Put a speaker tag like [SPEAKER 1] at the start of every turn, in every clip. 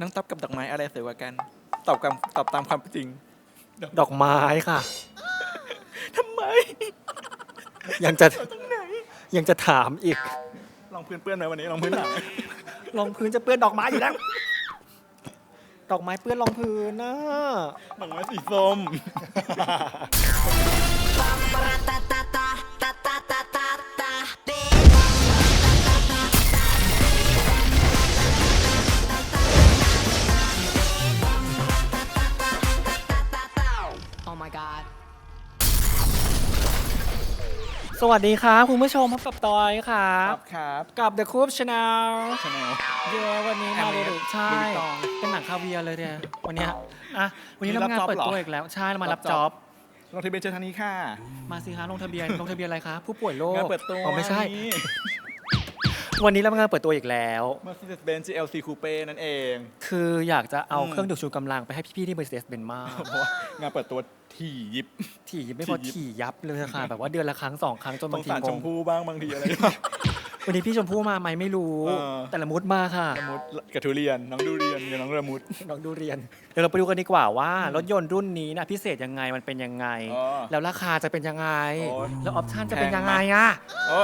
[SPEAKER 1] น้องต๊อบกับดอกไม้อะไรสวยกว่ากัน ตอบกับตอบตามความจริง
[SPEAKER 2] ดอกไม้ค่ะ
[SPEAKER 1] ทำไม
[SPEAKER 2] ยังจะยังจะถามอีก
[SPEAKER 1] ลองพื้นเปื้อนไหมวันนี้ลองพื้นหนัก
[SPEAKER 2] รองพื้นจะเปื้อนดอกไม้อยู่แล้ว ดอกไม้เปื้อนรองพื้นนะ
[SPEAKER 1] ดอกไม้สีส้ม
[SPEAKER 3] Oh
[SPEAKER 2] วัสดีครับ คุณผู้ชมพบกับตอยครั
[SPEAKER 1] ครับบครับ
[SPEAKER 2] กับ The Coop Channel
[SPEAKER 1] ชาแนล
[SPEAKER 2] เย้วันนี้มา
[SPEAKER 1] แอม
[SPEAKER 2] ดูใช่
[SPEAKER 1] ดูตอง
[SPEAKER 2] เป็นหนังคาเวียร์เลยเนี่ยวันเนี้ยอะวันนี้
[SPEAKER 1] นี่
[SPEAKER 2] เรา
[SPEAKER 1] รับ
[SPEAKER 2] งาน
[SPEAKER 1] จ็อบ
[SPEAKER 2] เปิด
[SPEAKER 1] เหรอ
[SPEAKER 2] ตัวอีกแล้ว ใช่เรามารับ
[SPEAKER 1] รับจ็
[SPEAKER 2] จ็
[SPEAKER 1] อ
[SPEAKER 2] อบบ
[SPEAKER 1] ลงทะเบียนเชิญทางนี้ค่ะ
[SPEAKER 2] มาสิคะลงทะเบียน ลงทะเบียนอะไรคะผู้ป่วยโรค
[SPEAKER 1] งานเปิดตัว
[SPEAKER 2] อ๋อไม่ใช่
[SPEAKER 1] นี่
[SPEAKER 2] วันนี้เรามางานเปิดตัวอีกแล้ว
[SPEAKER 1] Mercedes-Benz GLC Coupe นั่นเอง
[SPEAKER 2] คืออยากจะเอา
[SPEAKER 1] อืม
[SPEAKER 2] เครื่องดูดชูกำลังไปให้พี่ๆที่ Mercedes Benz มาก
[SPEAKER 1] เพราะว่างานเปิดตัวถี่ยิบ
[SPEAKER 2] ถี่ไม่พอ
[SPEAKER 1] ถี่ยิบ
[SPEAKER 2] ถี่ยับเลยค่ะ แบบว่าเดือนละครั้งสองครั้งจน
[SPEAKER 1] ส
[SPEAKER 2] บางงที
[SPEAKER 1] สารงช
[SPEAKER 2] ง
[SPEAKER 1] มพู่บ้างบางทีอะไร
[SPEAKER 2] วันนี้พี่ชมพู่มาไหมไม่รู้
[SPEAKER 1] เออ
[SPEAKER 2] แต่ละมุดมาค่ะ
[SPEAKER 1] ละมุดกับทุเรียน น้องดูเรียนกับน้องระมุด
[SPEAKER 2] น้องดูเรียนเดี๋ยวเราไปดูกันดีกว่าว่ารถยนต์รุ่นนี้นะพิเศษยังไงมันเป็นยังไง
[SPEAKER 1] อ๋อ
[SPEAKER 2] แล้วราคาจะเป็นยังไง
[SPEAKER 1] โอ้ย
[SPEAKER 2] แล้วออปชันจะเป็น
[SPEAKER 1] แพง
[SPEAKER 2] ยังไง
[SPEAKER 1] มาก
[SPEAKER 2] อะ
[SPEAKER 1] โอ้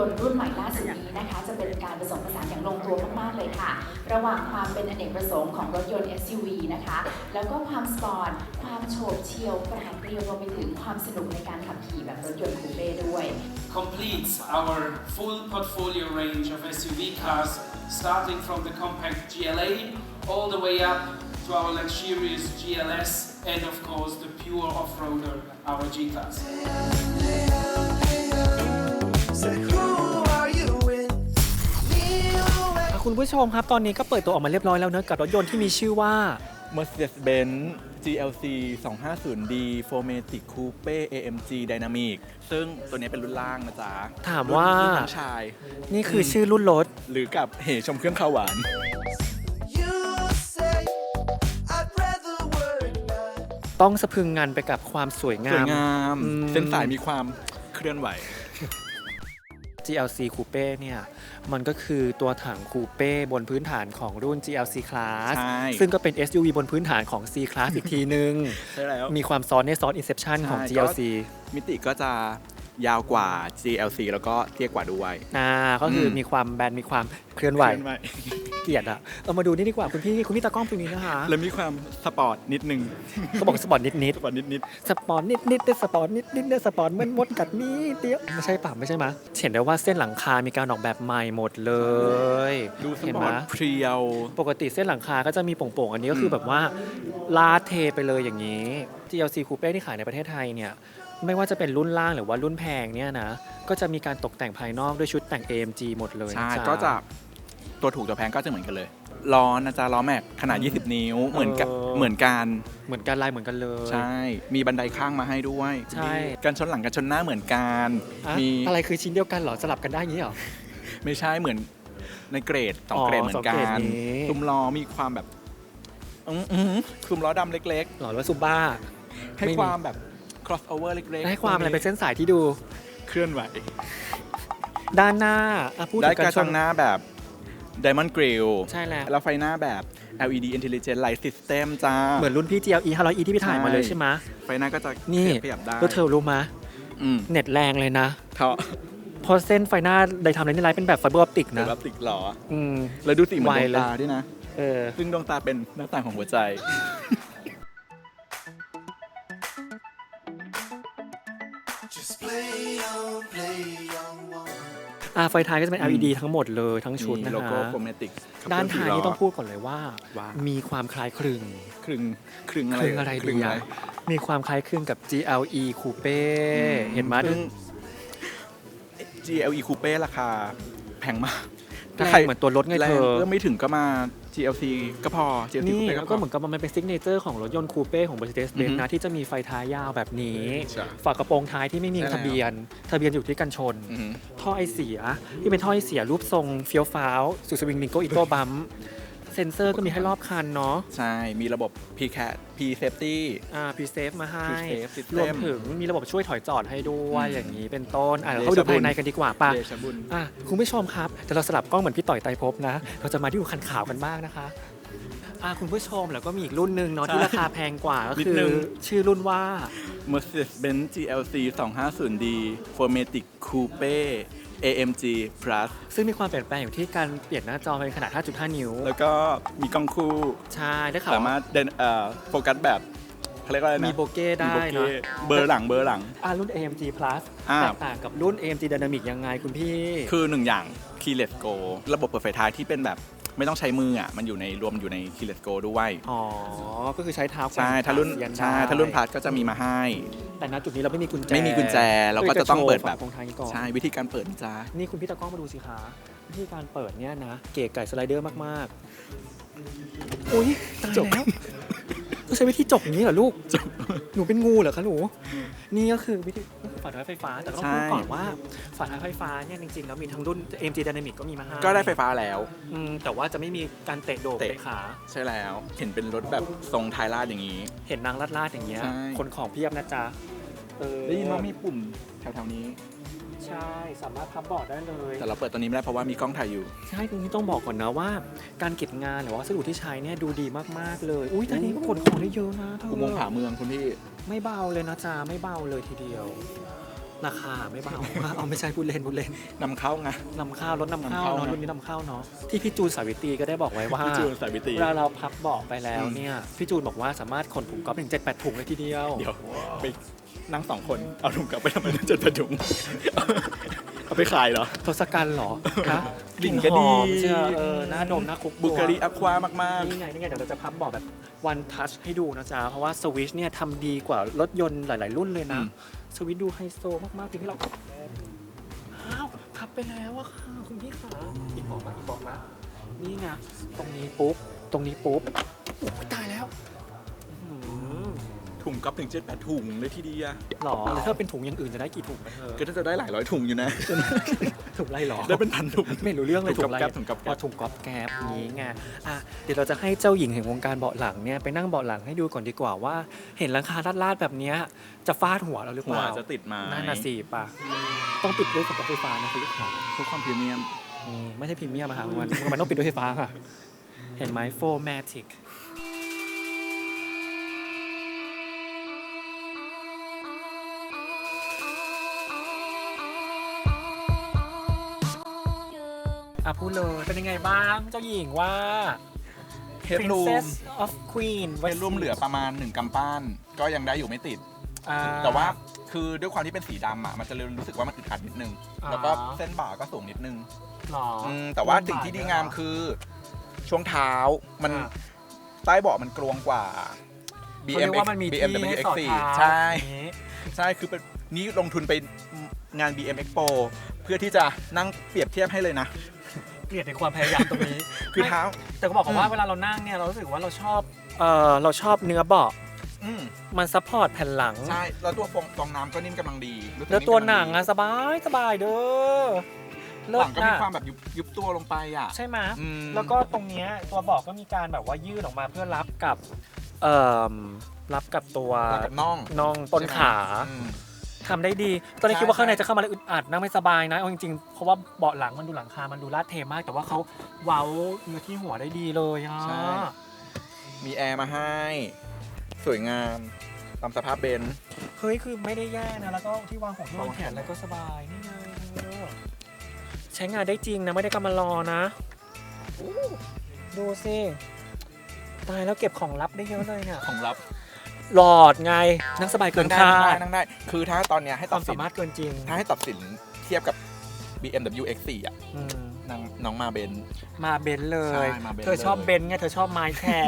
[SPEAKER 4] ยนต์รุ่นใหม่ล่าสุดนี้นะคะ จะเป็นการผสมผสานอย่างลงตัวมากๆเลยค่ะ ระหว่างความเป็นอเนกประสงค์ของรถยนต์ SUV นะคะ แล้วก็ความสปอร์ตความโฉบเฉี่ยวปราดเปรียวรวมไปถึงความสนุกในการขับขี่แบบรถยนต์คูเป้ด้วย
[SPEAKER 5] completes our full portfolio range of SUV cars, starting from the compact GLA all the way up to our luxurious GLS and of course the pure off-roader, our G-Class.
[SPEAKER 6] Say,
[SPEAKER 2] คุณผู้ชมครับ ตอนนี้ก็เปิดตัวออกมาเรียบร้อยแล้วเนอะกับรถยนต์ที่มีชื่อว่า
[SPEAKER 1] Mercedes-Benz GLC 250D 4matic Coupe AMG Dynamic ซึ่งตัวนี้เป็นรุ่นล่างนะจ๊ะ
[SPEAKER 2] ถามว่า
[SPEAKER 1] รุ่นทั้งชาย
[SPEAKER 2] นี่คือชื่อรุ่นรถ
[SPEAKER 1] หรือกับเหชมเครื่องข้าวหวาน
[SPEAKER 6] You say, I'd rather worry not.
[SPEAKER 2] ต้องสะพรึงงันไปกับความสวยงา
[SPEAKER 1] สวย
[SPEAKER 2] ม
[SPEAKER 1] งาม
[SPEAKER 2] อืม
[SPEAKER 1] เส้นสายมีความเคลื่อนไหว
[SPEAKER 2] GLC Coupe เนี่ย มันก็คือตัวถังคูเป้บนพื้นฐานของรุ่น GLC Class
[SPEAKER 1] ใช่
[SPEAKER 2] ซึ่งก็เป็น SUV บนพื้นฐานของ C Class อีกทีนึง
[SPEAKER 1] ใช่แล้ว
[SPEAKER 2] มีความซ้อนในซ้อน Inception ของ
[SPEAKER 1] ใช่
[SPEAKER 2] GLC
[SPEAKER 1] มิติก็จะยาวกว่า GLC แล้วก็เตี้ยกว่าด้วย
[SPEAKER 2] อ่าก็คืออ
[SPEAKER 1] ม
[SPEAKER 2] มีความแบนมีความเคลื่อนไหว
[SPEAKER 1] เคลื่อนไหว
[SPEAKER 2] เกลียดอะเรามาดูนี่ดีกว่าคุณพี่คุณพี่ตากล้องตรงนี้นะคะ
[SPEAKER 1] แล้วมีความสปอร์ตนิดนึง
[SPEAKER 2] เขาบอกสปอร์ตนิดนิด
[SPEAKER 1] สปอร์ตนิดนิด
[SPEAKER 2] ๆสปอร์ตนิดนิดๆสปอร์ตนิดนิดๆสปอร์ตเหมันมดกัดมีเดียวไม่ใช่ป่ะไม่ใช่มะเห็นได้ว่าเส้นหลังคา มีการออกแบบใหม่หมดเลย
[SPEAKER 1] ๆดูส
[SPEAKER 2] เห็น
[SPEAKER 1] ปอ
[SPEAKER 2] ไหม
[SPEAKER 1] ร์ตเพรียว
[SPEAKER 2] ปกติเส้นหลังคาก็จะมีโป่งๆอันนี้ก็คือแบบว่าลาดเทไปเลยอย่างนี้ GLC Coupe ที่ขายในประเทศไทยเนี่ยไม่ว่าจะเป็นรุ่นล่างหรือว่ารุ่นแพงเนี่ยนะ ก็จะมีการตกแต่งภายนอกด้วยชุดแต่ง AMG หมดเลย
[SPEAKER 1] ใช่
[SPEAKER 2] น
[SPEAKER 1] ก็จะ ตัวถูกตัวแพงก็จะเหมือนกันเลยล้อนะจ๊ะล้อแม็กขนาด 20 นิ้วเหมือนกันเหมือนกัน
[SPEAKER 2] เหมือนกันลายเหมือนกันเลย
[SPEAKER 1] ใช่ มีบันไดข้างมาให้ด้วย
[SPEAKER 2] ใช่
[SPEAKER 1] มีกันชนหลังกันชนหน้าเหมือนกัน
[SPEAKER 2] อะ
[SPEAKER 1] มี
[SPEAKER 2] อะไรคือชิ้นเดียวกันเหรอสลับกันได้อย่างนี้เหรอ
[SPEAKER 1] ไม่ใช่เหมือนในเกรดสอง
[SPEAKER 2] อ๋อ
[SPEAKER 1] เกรดเหมือนกั
[SPEAKER 2] สองเกร
[SPEAKER 1] น
[SPEAKER 2] ดนี้
[SPEAKER 1] ซุ้มล้อมีความแบบอื้อหือซุ้มล้อดำเล็ก
[SPEAKER 2] หรอรถซูบ้า
[SPEAKER 1] ๆ ให้
[SPEAKER 2] ไม่มี
[SPEAKER 1] ความแบบ crossover เล็กๆ
[SPEAKER 2] ให้ความอะไรเป็นเส้นสายที่ดู
[SPEAKER 1] เคลื่อนไหว
[SPEAKER 2] ด้านหน้าอะพูด
[SPEAKER 1] ได้
[SPEAKER 2] ถึง
[SPEAKER 1] ก
[SPEAKER 2] การ
[SPEAKER 1] ระ
[SPEAKER 2] ช
[SPEAKER 1] จั
[SPEAKER 2] น
[SPEAKER 1] งหน้าแบบ Diamond Grill
[SPEAKER 2] ใช่แล้ว
[SPEAKER 1] แล้วไฟหน้าแบบ LED Intelligent Light System จ้า
[SPEAKER 2] เหมือนรุ่นพี่ GLE 500E ที่พี่ถ่ายมาเลย
[SPEAKER 1] ใช่
[SPEAKER 2] ใช่ไหม
[SPEAKER 1] ไฟหน้าก็จะ
[SPEAKER 2] นี่
[SPEAKER 1] ขยับได้
[SPEAKER 2] แล้วเธอรู้ไหม
[SPEAKER 1] อืม
[SPEAKER 2] เน็ตแรงเลยนะ
[SPEAKER 1] เขา
[SPEAKER 2] เพราะเส้นไฟหน้าไดทำเลนส์ไลท์เป็นแบบไฟเบอร์ออปติก
[SPEAKER 1] เดี๋ย
[SPEAKER 2] นะ
[SPEAKER 1] วรับติดหรอ
[SPEAKER 2] อืม
[SPEAKER 1] แล้วดูสิเหมือน
[SPEAKER 2] ไว
[SPEAKER 1] ดวง
[SPEAKER 2] เลย
[SPEAKER 1] ตาด้วยนะ
[SPEAKER 2] เออ
[SPEAKER 1] ซึ่งดวงตาเป็นหน้าต่างของหัวใจ
[SPEAKER 6] Just play on, play on, on.
[SPEAKER 2] อ่าไฟท้ายก็จะเป็น LED ทั้งหมดเลยทั้งชุด
[SPEAKER 1] มี
[SPEAKER 2] นะ
[SPEAKER 1] โลโก้
[SPEAKER 2] ฮะ
[SPEAKER 1] โฟมเมติก
[SPEAKER 2] ด้านท้ายนี่ต้องพูดก่อนเลยว่า
[SPEAKER 1] ว่า
[SPEAKER 2] มีความคล้ายคลึง
[SPEAKER 1] ครึ่งครึ่ง
[SPEAKER 2] ค
[SPEAKER 1] อะไร
[SPEAKER 2] ลึงอะไร
[SPEAKER 1] ครึ่
[SPEAKER 2] ดี
[SPEAKER 1] ง
[SPEAKER 2] อะมีความคล้ายคลึงกับ GLE Coupe เห็นไหม
[SPEAKER 1] ซึ่ง GLE Coupe ราคาแพงมาก
[SPEAKER 2] แรงเหมือนตัวรถไง
[SPEAKER 1] แร
[SPEAKER 2] เธ
[SPEAKER 1] ง
[SPEAKER 2] อ
[SPEAKER 1] เอื้อมไม่ถึงก็มา GLC ก็พอ GLC
[SPEAKER 2] นี่
[SPEAKER 1] Coupe
[SPEAKER 2] แล้ว
[SPEAKER 1] ก็
[SPEAKER 2] ก็
[SPEAKER 1] พอ
[SPEAKER 2] เหมือนกับมันเป็นซิกเนเจอร์ของรถยนต์คูเป้ของ Mercedes
[SPEAKER 1] อือ
[SPEAKER 2] Benz
[SPEAKER 1] ฮึ
[SPEAKER 2] นะ ที่จะมีไฟท้ายยาวแบบนี้
[SPEAKER 1] ใช่
[SPEAKER 2] ฝากระโปรงท้ายที่ไม่มี
[SPEAKER 1] ใช่แล้ว
[SPEAKER 2] ทะเบียน ทะเบียนอยู่ที่กันชน
[SPEAKER 1] อือหือ
[SPEAKER 2] ท่อไอเสีย ที่เป็นท่อไอเสียรูปทรงเฟี้ยวฟ้าว สุดสวิงลิงโกอิโต้บัม เซ็นเซอร์ก็มีให้รอบคันเนาะ
[SPEAKER 1] ใช่ มีระบบ P cat P safety
[SPEAKER 2] อ่าพีเซฟมาให้
[SPEAKER 1] Pre-save system
[SPEAKER 2] รวมถึงมีระบบช่วยถอยจอดให้ด้วย
[SPEAKER 1] อืม
[SPEAKER 2] อย่างนี้เป็นต้น อะเราเข้าไปดูภายในกันดีกว่าป่ะ
[SPEAKER 1] เดชบุญ
[SPEAKER 2] อะคุณผู้ชมครับเดี๋ยวเราสลับกล้องเหมือนพี่ต่อยไตรภพนะ เราจะมาที่ดูคันขาวกันบ้างนะคะอะคุณผู้ชมแล้วก็มีอีกรุ่นหนึ่งเนาะที่
[SPEAKER 1] ใช่
[SPEAKER 2] ราคาแพงกว่าก็
[SPEAKER 1] นิด
[SPEAKER 2] คือ
[SPEAKER 1] นึง
[SPEAKER 2] ชื่อรุ่นว่า
[SPEAKER 1] Mercedes-Benz GLC 250D Formatic Coupe AMG Plus
[SPEAKER 2] ซึ่งมีความเปลี่ยนแปลงอยู่ที่การเปลี่ยนหน้าจอเป็นขนาด 5.5 นิ้ว
[SPEAKER 1] แล้วก็มีกล้องคู่
[SPEAKER 2] ใช่ได้ข่าว
[SPEAKER 1] สามารถเดินเอ่อโฟกัสแบบเขาเรียกว่าอะไรนะ
[SPEAKER 2] มีโบเก้ได้
[SPEAKER 1] มีโบ
[SPEAKER 2] เนาะ
[SPEAKER 1] เก้เบอร์หลังเบอร์หลัง
[SPEAKER 2] อะรุ่น AMG Plus
[SPEAKER 1] อ่า
[SPEAKER 2] แตกต่างกับรุ่น AMG Dynamic ยังไงคุณพี่
[SPEAKER 1] คือหนึ่งอย่าง Keyless Go ระบบเปิดไฟท้ายที่เป็นแบบ ไม่ต้องใช้มืออะมันอยู่ในรวมอยู่ใน Keyless Go ด้วย
[SPEAKER 2] อ๋อ ก็คือใช้เท้า
[SPEAKER 1] ใช่ถ้ารุ่น
[SPEAKER 2] เสียง
[SPEAKER 1] ใช่
[SPEAKER 2] ได้
[SPEAKER 1] ถ้ารุ่นพลัสก็จะมีมาให้
[SPEAKER 2] แต่ณจุดนี้เราไม่มีกุญแจ
[SPEAKER 1] ไม่มีกุญแจเราก็จะต้องเปิดแบบ
[SPEAKER 2] ตรงทางนี้ก่อน
[SPEAKER 1] ใช่วิธีการเปิดนะจ๊ะ
[SPEAKER 2] นี่คุณพี่ตะกล้องมาดูสิคะวิธีการเปิดเนี่ยนะ เก๋ไก่สไลเดอร์มากๆอุ้ยตาย
[SPEAKER 1] จบ
[SPEAKER 2] แล้วต้องใช้วิธีจบอย่างนี้เหรอลูกหนูเป็นงูเหรอคะหนู นี่ก็คือวิธีก็คือ ฝาท้ายไฟฟ้า แต่ก็ต้องพูดก่อนว่าฝาท้ายไฟฟ้าเนี่ยจริงๆแล้วมีทั้งรุ่น MG Dynamic ก็มีมาให้
[SPEAKER 1] ก็ได้ไฟฟ้าแล้ว
[SPEAKER 2] อืมแต่ว่าจะไม่มีการเตะโดด
[SPEAKER 1] เตะ
[SPEAKER 2] เตะขา
[SPEAKER 1] ใช่แล้ว เห็นเป็นรถแบบทรงไทยลาดอย่างนี้
[SPEAKER 2] เห็นนางลาดๆอย่างเงี้ย
[SPEAKER 1] ใช่
[SPEAKER 2] คนของเพียบนะจ๊ะเออ
[SPEAKER 1] ได้ยินว่ามีปุ่มแถวๆนี้
[SPEAKER 2] ใช่ สามารถพับเบาะได้เลย
[SPEAKER 1] แต่เราเปิดตัวนี้ไม่ได้เพราะว่ามีกล้องถ่ายอยู่
[SPEAKER 2] ใช่ตรงนี้ต้องบอกก่อนนะว่า การเก็บงานหรือว่าวัสดุที่ใช้เนี่ยดูดีมากๆเลย อุ้ยแต่นี้ก็ขนของได้เยอะนะเธอ
[SPEAKER 1] อุโมงค์ผาเมืองคุณพี่
[SPEAKER 2] ไม่เบาเลยนะจ๊ะไม่เบาเลยทีเดียว ราคาไม่เบา เอาไม่ใช่พูดเล่นพูดเล่น
[SPEAKER 1] นำเข้าไง
[SPEAKER 2] นำเข้ารถนำเข้านำ
[SPEAKER 1] เข้า
[SPEAKER 2] เนาะ
[SPEAKER 1] นะ
[SPEAKER 2] รุ่นนี้นำเข้าเนาะที่พี่จูนสาวิตรีก็ได้บอกไว้ว่า
[SPEAKER 1] พี่จูนสายวิตรี
[SPEAKER 2] เวลาเราพับเบาะไปแล้ว
[SPEAKER 1] อืม
[SPEAKER 2] เนี่ยพี่จูนบอกว่าสามารถขนถุงก๊อฟถึงเจ็ดแปดถุงเลยทีเดียว
[SPEAKER 1] เดี๋ยวไป นั่งสองคน เอาถุงกลับไปทำไมนั่นเจ็ดแปดถุง เอาไปขายเหรอ
[SPEAKER 2] ทศกัณฐ์เหรอคะ
[SPEAKER 1] กลิ่นก็ดี
[SPEAKER 2] หอมเชื่อเออหน้าดมหน้าคุก
[SPEAKER 1] บุกรีอะความาก
[SPEAKER 2] นี่ไงนี่ไงเดี๋ยวเราจะพับเบาะแบบ one touch ให้ดูนะจ๊ะ เพราะว่าสวิชเนี่ยทำดีกว่ารถยนต์หลาย ๆ รุ่นเลยนะสวิชดูไฮโซมากๆจริงที่เราอ้าวพับไปแล้วอะค่ะคุณพี่ขาอีกบอกมาอีกบอกมานี่ไงตรงนี้ปุ๊บ ตรงนี้ปุ๊บโอ้ตายแล้วอื้อหือ
[SPEAKER 1] ๆ ถุงก๊อฟถึงเจ็ดแปดถุงเลยทีเดียว
[SPEAKER 2] หรอแล้วถ้าเป็นถุงอย่างอื่นจะได้กี่ถุงกันเธอ
[SPEAKER 1] ก็น่าจะได้หลายร้อยถุงอยู่นะ
[SPEAKER 2] ถุงไรหรอ
[SPEAKER 1] ได้เป็นพันถุง
[SPEAKER 2] ไม่รู้เรื่องเลย
[SPEAKER 1] ถุ
[SPEAKER 2] ถุ
[SPEAKER 1] ง
[SPEAKER 2] งอะไร
[SPEAKER 1] ก๊อบแก๊ปถุงก๊อบแก๊ป
[SPEAKER 2] อ๋อถุงก๊อบแก๊บนี้ไงอะเดี๋ยวเราจะให้เจ้าหญิงแห่งวงการเบาะหลังเนี่ยไปนั่งเบาะหลังให้ดูก่อนดีกว่าว่า เห็นหลังคาลาดๆแบบเนี้ยจะฟาดหัวเราหรือเป
[SPEAKER 1] หัว
[SPEAKER 2] ล่า
[SPEAKER 1] จะติดไหมา
[SPEAKER 2] นั่นน่ะสิป่ะต้องปิดด้วยกับไฟฟ้านะคุณลูกค้า
[SPEAKER 1] เพื่อความพรีเมียม
[SPEAKER 2] อืมไม่ใช่พรีเมียมอะค่ะมันมันต้องปิดด้วยไฟฟ้าค่ะ เห็นไหมโฟร์แมติก อะพูดเลยเป็นยังไงบ้างเจ้าหญิงว่า
[SPEAKER 1] เฮดรูม
[SPEAKER 2] Princess of Queen
[SPEAKER 1] เฮดรูมเหลือประมาณหนึ่งกำปั้น ก็ยังได้อยู่ไม่ติด
[SPEAKER 2] อ่
[SPEAKER 1] แต่ว่าคือด้วยความที่เป็นสีดำอะมันจะเลยรู้สึกว่ามันอึดอัดนิดนึง
[SPEAKER 2] อ่า
[SPEAKER 1] แล้วก็เส้นบ่าก็สูงนิดนึง
[SPEAKER 2] หรออ
[SPEAKER 1] อืมแต่ว่าสิ่งที่ดีงามคือช่วงเท้ามัน
[SPEAKER 2] อ่า
[SPEAKER 1] ใต้เบาะมันกลวงกว่า
[SPEAKER 2] เขาเรียกว่ามันมีที่
[SPEAKER 1] BMW
[SPEAKER 2] ให้สอด
[SPEAKER 1] X4
[SPEAKER 2] เท้า
[SPEAKER 1] ใช่
[SPEAKER 2] อย่างนี้
[SPEAKER 1] ใช่ คือเป็นนี่ลงทุนไปงาน BM Expo เพื่อที่จะนั่งเปรียบเทียบให้เลยนะ
[SPEAKER 2] เกลียดในความพยายามตรงนี้
[SPEAKER 1] คือเท้า
[SPEAKER 2] แต่ก็บอกก่อนว่าเวลาเรานั่งเนี่ยเรารู้สึกว่าเราชอบเออเราชอบเนื้อเบาะ
[SPEAKER 1] อืม
[SPEAKER 2] มันซัพพอร์ตแผ่นหลัง
[SPEAKER 1] ใช่ แล้วตัวฟองฟองน้ำก็นิ่มกำลังดีรู้สึก
[SPEAKER 2] แล้วตัว
[SPEAKER 1] มกำ
[SPEAKER 2] หนัง
[SPEAKER 1] ดี
[SPEAKER 2] อะสบายสบายเด้อเลิ
[SPEAKER 1] ห
[SPEAKER 2] ศ
[SPEAKER 1] ลังก็มี
[SPEAKER 2] นะ
[SPEAKER 1] ความแบบยุบยุบตัวลงไปอะ
[SPEAKER 2] ใช่ไหม
[SPEAKER 1] อืม
[SPEAKER 2] แล้วก็ตรงเนี้ยตัวเบอกก็มีการแบบว่ายื่นออกมาเพื่อรับกับเอ่อรับกับตัว
[SPEAKER 1] แล้วกับน่อง
[SPEAKER 2] น่องต้น
[SPEAKER 1] ใช่ไหม
[SPEAKER 2] ขา
[SPEAKER 1] อืม
[SPEAKER 2] ทำได้ดี ตอนนี้
[SPEAKER 1] ใช่
[SPEAKER 2] คิดว่าข้างใน
[SPEAKER 1] ใช่
[SPEAKER 2] จะเข้ามาแล้วอึดอัดนั่งไม่สบายนะเอาจริงๆเพราะว่าเบาะหลังมันดูหลังคา มันดูลาดเทมาก แต่ว่าเขาเว้าเนื้อที่หัวได้ดีเลยอะ
[SPEAKER 1] ใช่ มีแอร์มาให้ สวยงามตามสภาพเบนซ์
[SPEAKER 2] เฮ้ยคือไม่ได้แย่นะแล้วก็ที่วางของที่วางแขนอะไรก็สบายนี่ไงเออใช้งานได้จริงนะไม่ได้กำมารอนะอู้ดูสิตายแล้วเก็บของลับได้เยอะเลยเนี่ย
[SPEAKER 1] ของลับ
[SPEAKER 2] หลอดไงนั่งสบายเกิน
[SPEAKER 1] ได้
[SPEAKER 2] คา
[SPEAKER 1] ได้
[SPEAKER 2] ด
[SPEAKER 1] นั่งได้ คือถ้าตอนเนี้ยให้
[SPEAKER 2] ค
[SPEAKER 1] ตั
[SPEAKER 2] วา
[SPEAKER 1] ด
[SPEAKER 2] ม
[SPEAKER 1] สิ
[SPEAKER 2] สานมารถเกินจริง
[SPEAKER 1] ถ้าให้ตัดสินเทียบกับ BMW X4 อะ
[SPEAKER 2] อืม
[SPEAKER 1] นางน้องมาเบนซ์
[SPEAKER 2] มาเบนซ์เลย
[SPEAKER 1] ใช่มาเบนซ์
[SPEAKER 2] เธอชอบ
[SPEAKER 1] เลย
[SPEAKER 2] เบนซ์ไงเธอชอบไม้แท้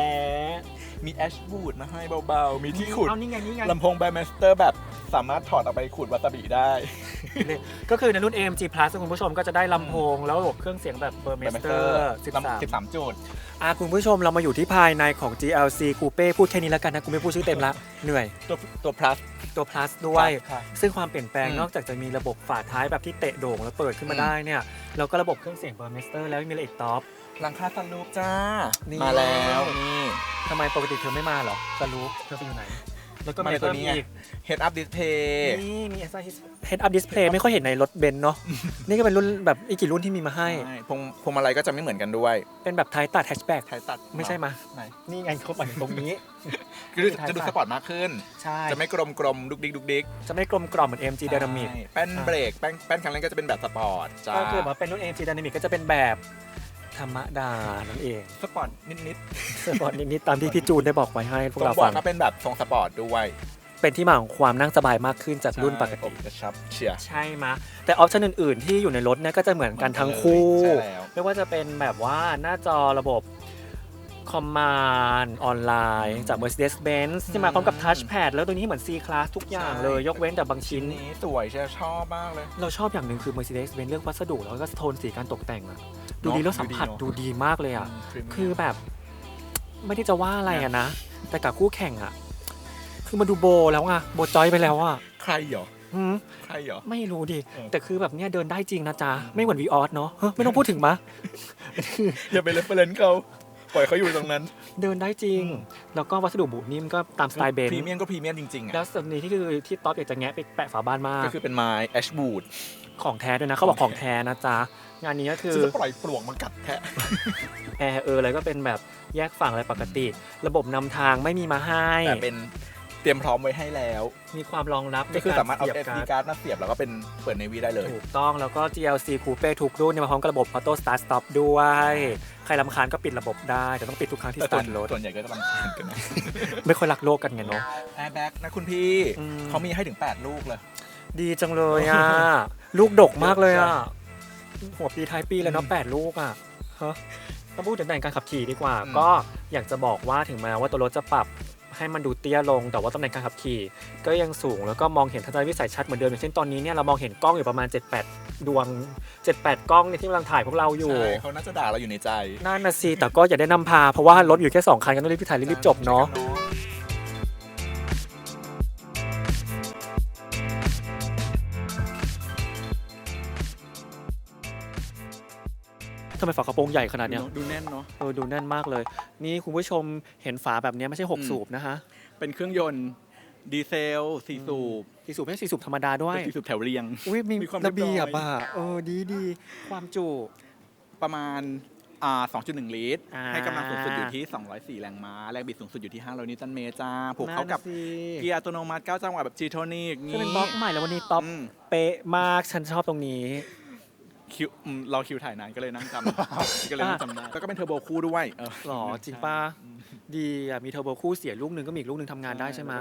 [SPEAKER 1] มีแอชบูดมาให้เบาๆ มีที่ขุด
[SPEAKER 2] เอานี่ไงนี่ไง
[SPEAKER 1] ลำโพงแบมสเตอร์แบบ สามารถถอดออกไปขูดวาซาบิได้
[SPEAKER 2] ก็คือในรุ่น AMG Plus คุณผู้ชมก็จะได้ลำโพง แล้วระบบเครื่องเสียงแบบเบอร์เมสเตอร์13
[SPEAKER 1] 13 จุด
[SPEAKER 2] อะคุณผู้ชมเรามาอยู่ที่ภายในของ GLC Coupe พูดแค่นี้แล้วกันนะกูไม่พูดชื่อเต็มละ เหนื่อย
[SPEAKER 1] ตัวตัว plus
[SPEAKER 2] ตัว plus ด้วย
[SPEAKER 1] ครับ
[SPEAKER 2] ซึ่งความเปลี่ยนแปลง
[SPEAKER 1] อืม
[SPEAKER 2] นอกจากจะมีระบบฝาท้ายแบบที่เตะโด่งแล้วเปิดขึ้นมา
[SPEAKER 1] อืม
[SPEAKER 2] ได้เนี่ยแล้วก็ระบบเครื่องเสียงเบอร์เมสเตอร์แล้วยังมีอะไรอีกท็อป
[SPEAKER 1] หลังคาซันรูปจ้า
[SPEAKER 2] นี่
[SPEAKER 1] มาแล้วนี่
[SPEAKER 2] ทำไมปกติเธอไม่มาเหรอจะรู้เธอไปอยู่ไหน แล้วก็
[SPEAKER 1] มา
[SPEAKER 2] มี
[SPEAKER 1] ในตัวนี้ไง
[SPEAKER 2] เพิ่มอีก
[SPEAKER 1] Head Up Display
[SPEAKER 2] นี่มี Head Up Display ไม่ค่อยเห็นในรถเบนซ์เนาะ นี่ก็เป็นรุ่นแบบอีกกี่รุ่นที่มีมาให้
[SPEAKER 1] ใช่พวงพวงมาลัยก็จะไม่เหมือนกันด้วย
[SPEAKER 2] เป็นแบบไทตัดแฮชแบ็ก
[SPEAKER 1] ท้ายตัด
[SPEAKER 2] ไม่ใช่มา
[SPEAKER 1] ไหน
[SPEAKER 2] นี่ไงเขาปัดตรงนี้
[SPEAKER 1] คือ
[SPEAKER 2] ท้ายตัด
[SPEAKER 1] จะดูสปอร์ตมากขึ้น
[SPEAKER 2] ใช่
[SPEAKER 1] จะไม่กลมกลมๆดุกดิกดุกดิก
[SPEAKER 2] จะไม่กลมกล่อมเหมือน AMG Dynamic
[SPEAKER 1] ใช่แป้นเบรกแป้นแป้นคันเร่งก็จะเป็นแบบสปอร์ตจ้า
[SPEAKER 2] ก็คือมาเป็นรุ่น AMG Dynamic ก็จะเป็นแบบ ธรรมดานั่นเอง
[SPEAKER 1] สปอร์ตนิด
[SPEAKER 2] สปอร์ตนิดๆตามที่พี่จูนได้บอกไว้ให้พ
[SPEAKER 1] ๆ
[SPEAKER 2] ว
[SPEAKER 1] ตั
[SPEAKER 2] ก
[SPEAKER 1] ว
[SPEAKER 2] เรา
[SPEAKER 1] บอ
[SPEAKER 2] ฟั
[SPEAKER 1] ร์ด
[SPEAKER 2] ง
[SPEAKER 1] ก็เป็นแบบทรงสปอร์ตด้วย
[SPEAKER 2] เป็นที่มาของความนั่งสบายมากขึ้นจากรุ่นปก
[SPEAKER 1] ใช่ผ
[SPEAKER 2] ติ
[SPEAKER 1] มกระชับเชียร์
[SPEAKER 2] ใช่มะ แต่ออปชั่นอื่นๆ ที่อยู่ในรถเนี่ยก็จะเหมือนกันทั้งคู่
[SPEAKER 1] ใช่แล้ว
[SPEAKER 2] ไม่ว่าจะเป็นแบบว่าหน้าจอระบบคอมมานด์ออนไลน์จาก Mercedes-Benz ที่มาพร้อมกับ Touchpad แล้วตัวนี้เหมือน C Class ทุกอย่างเลยยกเว้นแต่บางชิ้น
[SPEAKER 1] นี้สวยเชียร์ชอบมากเลย
[SPEAKER 2] เราชอบอย่างหนึ่งคือ Mercedes-Benz เลือกวัสดุแล้วก็โทนสีการตกแต่งอะ ดูดี
[SPEAKER 1] เนอะ
[SPEAKER 2] แล้วสัมผัส
[SPEAKER 1] ดู
[SPEAKER 2] ดู
[SPEAKER 1] ดีเนอะ
[SPEAKER 2] ดีมากเลยอะ
[SPEAKER 1] ม
[SPEAKER 2] คือแบบไม่ได้จะว่าอะไรอะนะ แต่กับคู่แข่งอะคือมาดูโบแล้วอะโบจอยไปแล้วอะ
[SPEAKER 1] ใครเหรอ
[SPEAKER 2] หืม
[SPEAKER 1] ใครเหรอ
[SPEAKER 2] ไม่รู้ดิ
[SPEAKER 1] เออ
[SPEAKER 2] แต่คือแบบเนี้ยเดินได้จริงนะจ๊ะ ไม่เหมือนวีออสเนาะเฮ้ยไม่ต้องพูดถึงมะ
[SPEAKER 1] อย่าไปเรฟเฟรนซ์เขาปล่อยเขาอยู่ตรงนั้น
[SPEAKER 2] เดินได้จริง แล้วก็วัสดุบุนิ่มก็ตามสไตล์เบน
[SPEAKER 1] พรีเมียมก็พรีเมียมจริงๆ
[SPEAKER 2] แล้
[SPEAKER 1] อะ
[SPEAKER 2] วส่วนนี้ที่คือที่ต๊อปอยากจะแงะไปแปะฝาบ้านมาก
[SPEAKER 1] ก็คือเป็นไม้แอชบูด
[SPEAKER 2] ของแท้ด้วยนะเขาบอกของแท้นะจ๊ะงานนี้ก็คือ
[SPEAKER 1] ซึ่งจะปล่อยปลวกมากัดแทะ
[SPEAKER 2] แอร์เอออะไรก็เป็นแบบแยกฝั่งอะไรปกติ ระบบนำทางไม่มีมาให้
[SPEAKER 1] แต่เป็นเตรียมพร้อมไว้ให้แล้ว
[SPEAKER 2] มีความรองรับ
[SPEAKER 1] ก็คือสามารถเอา
[SPEAKER 2] ใน
[SPEAKER 1] SD
[SPEAKER 2] สียบ
[SPEAKER 1] card มาเสียบแล้วก็เป็นเปิดในวีได้เลย
[SPEAKER 2] ถูกต้องแล้วก็ GLC Coupe ทุกรุ่นเนี่ยมาพร้อมกับระบบ Auto Start Stop ด้วย ใครลำคาญก็ปิดระบบได้ แต่ต้องปิดทุกครั้งที่
[SPEAKER 1] แต่
[SPEAKER 2] ส
[SPEAKER 1] ส่ว
[SPEAKER 2] ตานร์ทรถ
[SPEAKER 1] ส่วนใหญ่ก็จะรำคาญกันนะ
[SPEAKER 2] ไม่ค่อยรักโลกกันไงเนาะ
[SPEAKER 1] แอร์แบ็กนะคุณพี่
[SPEAKER 2] อืม
[SPEAKER 1] เขามีให้ถึง 8 ลูกเลย
[SPEAKER 2] ดีจังเลยอะ ลูกดกมากเลยอะ หัวปีท้ายปีแล้วเนาะแปดลูกอะฮะถ้าพูดถึงแต่งการขับขี่ดีกว่า
[SPEAKER 1] อืม
[SPEAKER 2] ก็อยากจะบอกว่าถึงแม้ว่าตัวรถจะปรับให้มันดูเตี้ยลง แต่ว่าตำแหน่งการขับขี่ ก็ยังสูงแล้วก็มองเห็นทัศนวิสัยชัดเหมือนเดิมอย่างเช่นตอนนี้เนี่ยเรามองเห็นกล้องอยู่ประมาณ 7-8 ดวง 7-8 กล้องเนี่ยที่กำลังถ่ายพวกเราอยู่
[SPEAKER 1] ใช่เขาน่าจะด่าเราอยู่ในใจ
[SPEAKER 2] นั่นนะสิแต่ก็อย่าได้นำพาเพราะว่ารถอยู่แค่สองคันก็ต้องรีบถ่ายรีบๆจบเนาะ ทำไมฝากระโปรงใหญ่ขนาดเนี้ย
[SPEAKER 1] ดูแน่นเนาะ
[SPEAKER 2] เออดูแน่นมากเลย นี่คุณผู้ชมเห็นฝาแบบเนี้ยไม่ใช่
[SPEAKER 1] อืม
[SPEAKER 2] 6 สูบนะคะ
[SPEAKER 1] เป็นเครื่องยนต์ดีเซลสี่สูบ
[SPEAKER 2] สี่สูบไม่ใช่สี่สูบธรรมดาด้วย
[SPEAKER 1] เป็นสี่สูบแถวเรียง
[SPEAKER 2] อุ้ยมี
[SPEAKER 1] มีความ
[SPEAKER 2] ระเบียบ
[SPEAKER 1] เรียบร้อย
[SPEAKER 2] อะเออดีดีความจุ
[SPEAKER 1] ประมาณอ่า2.1 ลิตร
[SPEAKER 2] อ่า
[SPEAKER 1] ให้กำลังสูงสุดอยู่ที่ 204 แรงม้า แรงบิดสูงสุดอยู่ที่ 500 นิวตันเมตรจ้าผูกเข้ากับ
[SPEAKER 2] นั่นน่ะสิ
[SPEAKER 1] เกียร์อัตโนมัติ 9 จังหวะแบบจีโทนิก
[SPEAKER 2] จะเป็นบล็อกใหม่แล้ววันนี้ท็อป
[SPEAKER 1] อืม
[SPEAKER 2] เป๊ะมากฉันชอบตรงนี้
[SPEAKER 1] คิวอืมรอคิวถ่ายนานก็เลยนั่งจำ ก็เลยนั่งจำได้แล้วก็เป็นเทอร์โบคู่ด้วยเออ
[SPEAKER 2] หรอจริงป่ะดีอะมีเทอร์โบคู่เสียลูกหนึ่งก็มีอีกลูกหนึ่งทำงานได้ใช่ไหม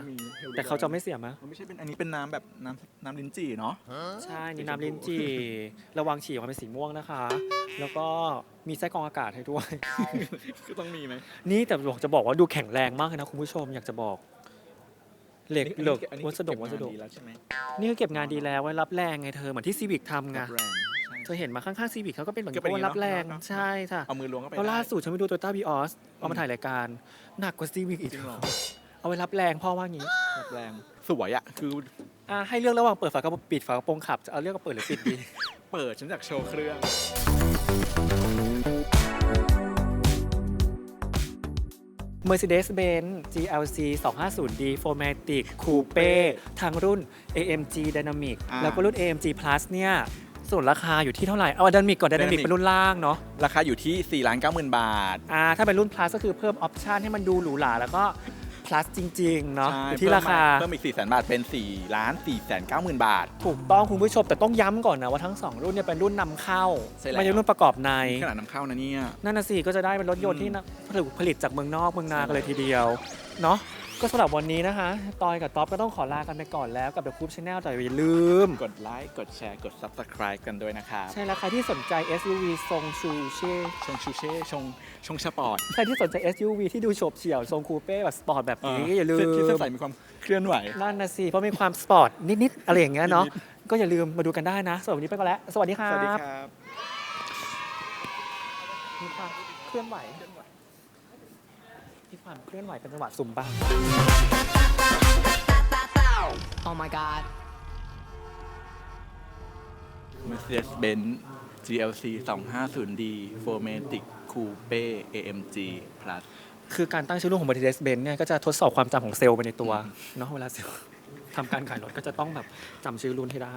[SPEAKER 1] แล้วก็
[SPEAKER 2] แต่เขาจะไม่เสียมั้ย
[SPEAKER 1] มันไม่ใช่เป็นอันนี้เป็นน้ำแบบน้ำน้ำลิ้นจี่เนาะ
[SPEAKER 2] ใช่นี่น้ำลิ้นจี่ระวังฉี่ออกมาเป็นสีม่วงนะคะ แล้วก็มีไส้กรองอากาศให้ด้วย
[SPEAKER 1] ก็ต้องมีไหม
[SPEAKER 2] นี่แต่บอกจะบอกว่าดูแข็งแรงมากเลยนะคุณผู้ชมอยากจะบอก เหล็ก
[SPEAKER 1] อัน
[SPEAKER 2] เห
[SPEAKER 1] นี้
[SPEAKER 2] ล็ก
[SPEAKER 1] อันนี้
[SPEAKER 2] วัสดุ
[SPEAKER 1] เก็บ
[SPEAKER 2] วัสดุ
[SPEAKER 1] งานดีแล้วใช่ไหม
[SPEAKER 2] นี่ก็เก็บงานดีแล้วไว้รับแรงไงเธอเหมือนที่ซีวิกทำไง
[SPEAKER 1] รับแรงใช่
[SPEAKER 2] เธอเห็นมาข้างๆซีวิกเขาก็เป็นแบบ
[SPEAKER 1] ก็
[SPEAKER 2] นี้
[SPEAKER 1] เป็น
[SPEAKER 2] เพราะว่ารับแรง
[SPEAKER 1] อย่างนี้เนอะ
[SPEAKER 2] ใช่ค่ะ
[SPEAKER 1] เอามือล้วงเข้าไป
[SPEAKER 2] แล้วล่า
[SPEAKER 1] ได้
[SPEAKER 2] สุดฉันไปดูโตโยต้าบีออสเอามาถ่ายรายการ หนักกว่าซีวิกอีก
[SPEAKER 1] จริงเหรอ
[SPEAKER 2] เอาไว้รับแรงพ่อว่างี้
[SPEAKER 1] รับแรงสวยอะคือ
[SPEAKER 2] อะให้เลือกระหว่างเปิดฝากระโปรงปิดฝากระโปรงขับจะเอาเลือกว่าเปิดหรือปิดดี
[SPEAKER 1] เปิดฉันอยากโชว์เครื่อง
[SPEAKER 2] Mercedes-Benz GLC 250D 4MATIC Coupe ทั้งรุ่น AMG Dynamic
[SPEAKER 1] อ่า
[SPEAKER 2] แล้วก็รุ่น AMG Plus เนี่ย ส่วนราคาอยู่ที่เท่าไหร่ เอา Dynamic ก่อน Dynamic
[SPEAKER 1] Dynamic
[SPEAKER 2] เป็นรุ่นล่างเนาะ
[SPEAKER 1] ราคาอยู่ที่ 4 9 0 0 0 0 บาท
[SPEAKER 2] อ่า ถ้าเป็นรุ่น Plus ก็คือเพิ่มออปชันให้มันดูหรูหราแล้วก็ Plus จริง ๆ เนาะ
[SPEAKER 1] ใช่
[SPEAKER 2] อยู่ที่ราคา
[SPEAKER 1] เพิ่มอีก4 0 0 0 0 บาท เป็น4ล้าน4 9 0 0 0 0 บาท
[SPEAKER 2] ถูกต้องคุณผู้ชม แต่ต้องย้ำก่อนนะว่าทั้ง 2 รุ่นเนี่ยเป็นรุ่นนำเข้า
[SPEAKER 1] ใช่แล้ว
[SPEAKER 2] ไม่ใช่รุ่นประกอบใน
[SPEAKER 1] ขนาดนำเข้านะเนี่ย
[SPEAKER 2] นั่นน่ะสิก็จะได้เป็นรถยนต์ที่นะ ผลิตผลิตจากเมืองนอกเมืองนากันเลยทีเดียว เนาะก็สำหรับวันนี้นะคะ ตอยกับท็อปก็ต้องขอลากันไปก่อนแล้วกับ The Coop Channel แต่อย่าลืม
[SPEAKER 1] กดไลค์ กดแชร์ กด Subscribe กันด้วยนะครับ
[SPEAKER 2] ใช่แล้วใครที่สนใจ SUV ทรงชูเช่
[SPEAKER 1] ชงชูเช่ชงชงสปอร์ต
[SPEAKER 2] ใครที่สนใจ SUV ที่ดูโฉบเฉี่ยวทรงคูเป้แบบสปอร์ตแบบนี้ก็อย่าลืม
[SPEAKER 1] เส้นที่เส้นสายมีความเคลื่อนไหว
[SPEAKER 2] นั่นนะสิเพราะมีความสปอร์ตนิดๆอะไรอย่างเงี้ยเนาะ ก็อย่าลืมมาดูกันได้นะสำหรับวันนี้ไปก่อนแล้ว สวัสดีครั
[SPEAKER 1] ส
[SPEAKER 2] บ
[SPEAKER 1] วัสดีครับ
[SPEAKER 2] มีความเคลื่อนไหว มีความเคลื่อนไหวเป็นจังหวะซุมบ้า
[SPEAKER 3] Oh my god.
[SPEAKER 1] Mercedes-Benz GLC 250D 4matic Coupe AMG Plus
[SPEAKER 2] คือการตั้งชื่อรุ่นของ Mercedes-Benz เนี่ยก็จะทดสอบความจำของเซลล์ไปในตัวเนาะเวลาเซลล์ทำการขายรถก็จะต้องแบบจำชื่อรุ่นให้ได้